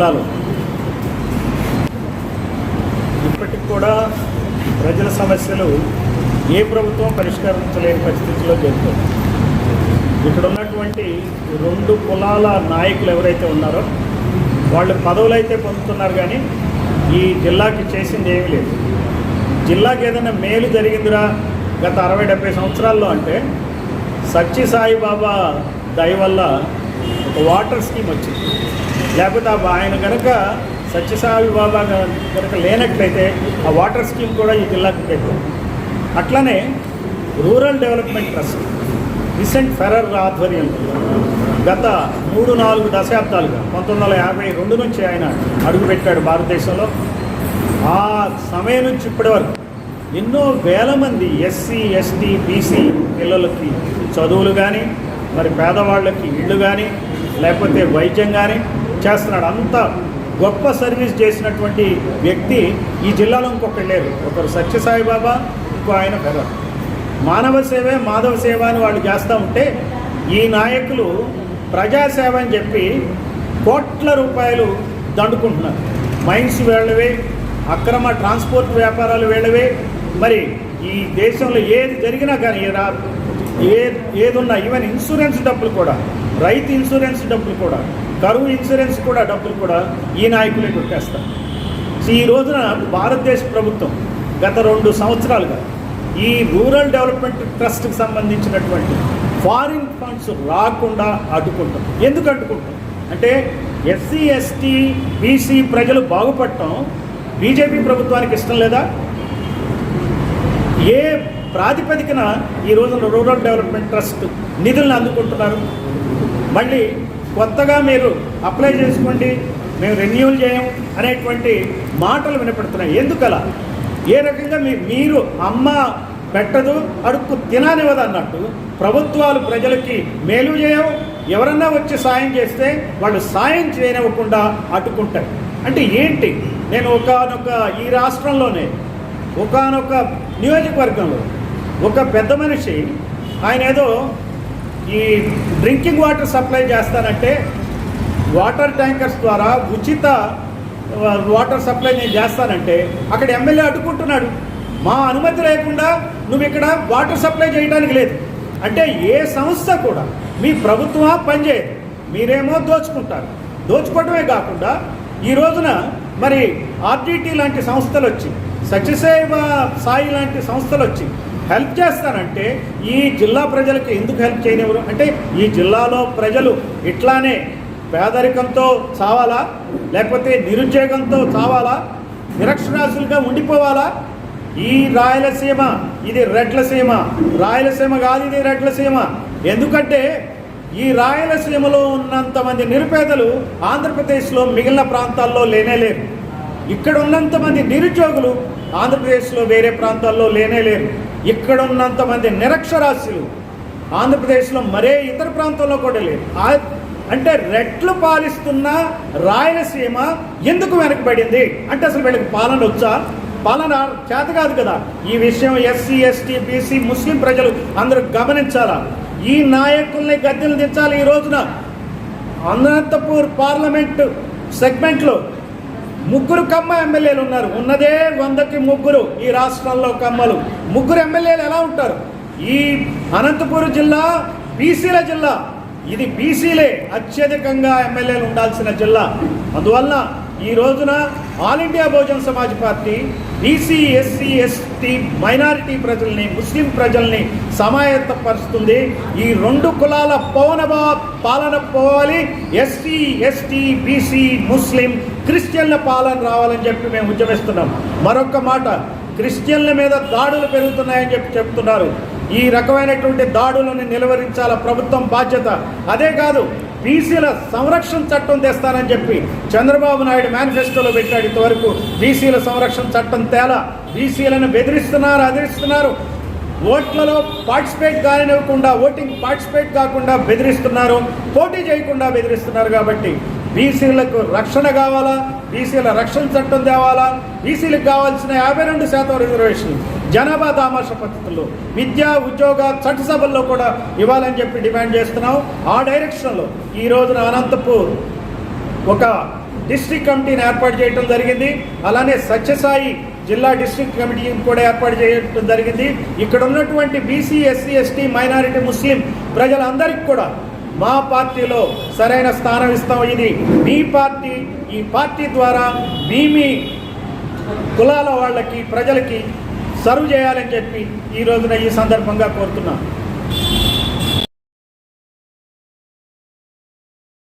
జిల్లాలో ఇప్పటికి కూడా ప్రజల సమస్యలు ఏ ప్రభుత్వం పరిష్కరించలేని పరిస్థితిలో జరుగుతుంది ఇక్కడ ఉన్నటువంటి రెండు కులాల నాయకులు ఎవరైతే ఉన్నారో వాళ్ళు పదవులు అయితే పొందుతున్నారు కానీ ఈ జిల్లాకి చేసింది ఏమీ లేదు. జిల్లాకి ఏదైనా మేలు జరిగిందిరా గత అరవై డెబ్బై సంవత్సరాల్లో అంటే సచ్చి సాయిబాబా దయ వల్ల ఒక వాటర్ స్కీమ్ వచ్చింది. లేకపోతే ఆయన కనుక సత్యసాయి బాబా కనుక లేనట్లయితే ఆ వాటర్ స్కీమ్ కూడా ఈ జిల్లాకు పెట్టు అట్లనే rural development trust Vincent Ferrer ఆధ్వర్యంలో గత మూడు నాలుగు దశాబ్దాలుగా పంతొమ్మిది వందల యాభై రెండు నుంచి ఆయన అడుగుపెట్టాడు భారతదేశంలో. ఆ సమయం నుంచి ఇప్పటి వరకు ఎన్నో వేల మంది ఎస్సీ ఎస్టీ బీసీ పిల్లలకి చదువులు కానీ మరి పేదవాళ్ళకి ఇళ్ళు కానీ లేకపోతే వైద్యం కానీ చేస్తున్నాడు. అంత గొప్ప సర్వీస్ చేసినటువంటి వ్యక్తి ఈ జిల్లాలో ఇంకొకరు లేరు ఒకరు సత్యసాయి బాబా ఇంకో ఆయన పెద్ద మానవ సేవే మాధవ సేవ అని వాళ్ళు చేస్తూ ఉంటే ఈ నాయకులు ప్రజాసేవ అని చెప్పి కోట్ల రూపాయలు దండుకుంటున్నారు. మైన్స్ వేళ్ళవే అక్రమ ట్రాన్స్పోర్ట్ వ్యాపారాలు వేళ్ళవే. మరి ఈ దేశంలో ఏది జరిగినా కానీ ఏ రా ఏ ఏదున్నా ఈవెన్ ఇన్సూరెన్స్ డబ్బులు కూడా రైతు ఇన్సూరెన్స్ డబ్బులు కూడా కరువు ఇన్సూరెన్స్ కూడా డబ్బులు కూడా ఈ నాయకులే కొట్టేస్తారు. సో ఈ రోజున భారతదేశ ప్రభుత్వం గత రెండు సంవత్సరాలుగా ఈ రూరల్ డెవలప్మెంట్ ట్రస్ట్కి సంబంధించినటువంటి ఫారిన్ ఫండ్స్ రాకుండా అడ్డుకుంటాం. ఎందుకు అడ్డుకుంటాం? అంటే ఎస్సీ ఎస్టీ బీసీ ప్రజలు బాగుపడటం బీజేపీ ప్రభుత్వానికి ఇష్టం లేదా? ఏ ప్రాతిపదికన ఈ రోజున రూరల్ డెవలప్మెంట్ ట్రస్ట్ నిధులను అందుకుంటున్నారు? మళ్ళీ కొత్తగా మీరు అప్లై చేసుకోండి మేము రెన్యూల్ చేయం అనేటువంటి మాటలు వినపడుతున్నాయి. ఎందుకలా? ఏ రకంగా మీ మీరు అమ్మ పెట్టదు అడుక్కు తిననివ్వదు అన్నట్టు ప్రభుత్వాలు ప్రజలకి మేలు చేయవు ఎవరన్నా వచ్చి సాయం చేస్తే వాళ్ళు సాయం చేయనివ్వకుండా అడ్డుకుంటారు. అంటే ఏంటి? నేను ఒకనొక ఈ రాష్ట్రంలోనే ఒకనొక నియోజకవర్గంలో ఒక పెద్ద మనిషి ఆయన ఏదో ఈ డ్రింకింగ్ వాటర్ సప్లై చేస్తానంటే వాటర్ ట్యాంకర్స్ ద్వారా ఉచిత వాటర్ సప్లై నేను చేస్తానంటే అక్కడ ఎమ్మెల్యే అడ్డుకుంటున్నాడు. మా అనుమతి లేకుండా నువ్వు ఇక్కడ వాటర్ సప్లై చేయడానికి లేదు. అంటే ఏ సంస్థ కూడా మీ ప్రభుత్వమా పనిచేయదు మీరేమో దోచుకుంటారు. దోచుకోవడమే కాకుండా ఈ రోజున మరి ఆర్టీటీ లాంటి సంస్థలు వచ్చి సత్యసేవ సాయి లాంటి సంస్థలు వచ్చి హెల్ప్ చేస్తానంటే ఈ జిల్లా ప్రజలకు ఎందుకు హెల్ప్ చేయనివ్వరు? అంటే ఈ జిల్లాలో ప్రజలు ఇట్లానే పేదరికంతో చావాలా? లేకపోతే నిరుద్యోగంతో చావాలా? నిరక్షరాస్యులుగా ఉండిపోవాలా? ఈ రాయలసీమ ఇది రెడ్లసీమ. రాయలసీమ కాదు ఇది రెడ్లసీమ. ఎందుకంటే ఈ రాయలసీమలో ఉన్నంతమంది నిరుపేదలు ఆంధ్రప్రదేశ్లో మిగిలిన ప్రాంతాల్లో లేనే లేరు. ఇక్కడ ఉన్నంతమంది నిరుద్యోగులు ఆంధ్రప్రదేశ్లో వేరే ప్రాంతాల్లో లేనే లేరు. ఇక్కడ ఉన్నంత మంది నిరక్షరాస్యులు. ఆంధ్రప్రదేశ్లో మరే ఇతర ప్రాంతంలో కూడా లేరు. అంటే రెట్లు పాలిస్తున్న రాయలసీమ ఎందుకు వెనకబడింది? అంటే అసలు వీళ్ళకి పాలన వచ్చా? పాలన చేత కాదు కదా. ఈ విషయం ఎస్సీ ఎస్టీ బీసీ ముస్లిం ప్రజలు అందరూ గమనించాలా? ఈ నాయకుల్ని గద్దెలు దించాలి ఈ రోజున. అనంతపూర్ పార్లమెంటు సెగ్మెంట్లో ముగ్గురు కమ్మ ఎమ్మెల్యేలు ఉన్నారు. ఉన్నదే వందకి ముగ్గురు ఈ రాష్ట్రంలో కమ్మలు. ముగ్గురు ఎమ్మెల్యేలు ఎలా ఉంటారు? ఈ అనంతపురం జిల్లా బీసీల జిల్లా. ఇది బీసీలే అత్యధికంగా ఎమ్మెల్యేలు ఉండాల్సిన జిల్లా. అందువల్ల ఈ రోజున all India Bahujan Samaj party BC SC ST minority ప్రజల్ని ముస్లిం ప్రజల్ని సమాయత్తపరుస్తుంది. ఈ రెండు కులాల పవన పాలన పోవాలి. ఎస్సీ ఎస్టీ బీసీ ముస్లిం క్రిస్టియన్ల పాలన రావాలని చెప్పి మేము ఉద్యమిస్తున్నాం. మరొక మాట క్రిస్టియన్ల మీద దాడులు పెరుగుతున్నాయని చెప్పి చెప్తున్నారు. ఈ రకమైనటువంటి దాడులను నిలువరించాల ప్రభుత్వం బాధ్యత. అదే కాదు బీసీల సంరక్షణ చట్టం తెస్తానని చెప్పి చంద్రబాబు నాయుడు మేనిఫెస్టోలో పెట్టాడు ఇంతవరకు. బీసీల సంరక్షణ చట్టం తేలా బీసీలను బెదిరిస్తున్నారు అదిరిస్తున్నారు. ఓట్లలో పార్టిసిపేట్ కానివ్వకుండా ఓటింగ్ పార్టిసిపేట్ కాకుండా బెదిరిస్తున్నారు పోటీ చేయకుండా బెదిరిస్తున్నారు కాబట్టి బీసీలకు రక్షణ కావాలా? బీసీల రక్షణ చట్టం తేవాలా? బీసీలకు కావాల్సిన యాభై రెండు శాతం రిజర్వేషన్ జనాభా దామాష పద్ధతుల్లో విద్యా ఉద్యోగ చట్టసభల్లో కూడా ఇవ్వాలని చెప్పి డిమాండ్ చేస్తున్నాం. ఆ డైరెక్షన్లో ఈ రోజున అనంతపూర్ ఒక డిస్ట్రిక్ట్ కమిటీని ఏర్పాటు చేయడం జరిగింది. అలానే సత్యసాయి జిల్లా డిస్ట్రిక్ట్ కమిటీని కూడా ఏర్పాటు చేయడం జరిగింది. ఇక్కడ ఉన్నటువంటి బీసీ ఎస్సీ ఎస్టీ మైనారిటీ ముస్లిం ప్రజలందరికీ కూడా మా పార్టీలో సరైన స్థానం ఇస్తాం ఇది. మీ పార్టీ ఈ పార్టీ ద్వారా మీ మీ కులాల వాళ్ళకి ప్రజలకి సర్వ్ చేయాలని చెప్పి ఈ రోజున ఈ సందర్భంగా కోరుతున్నాను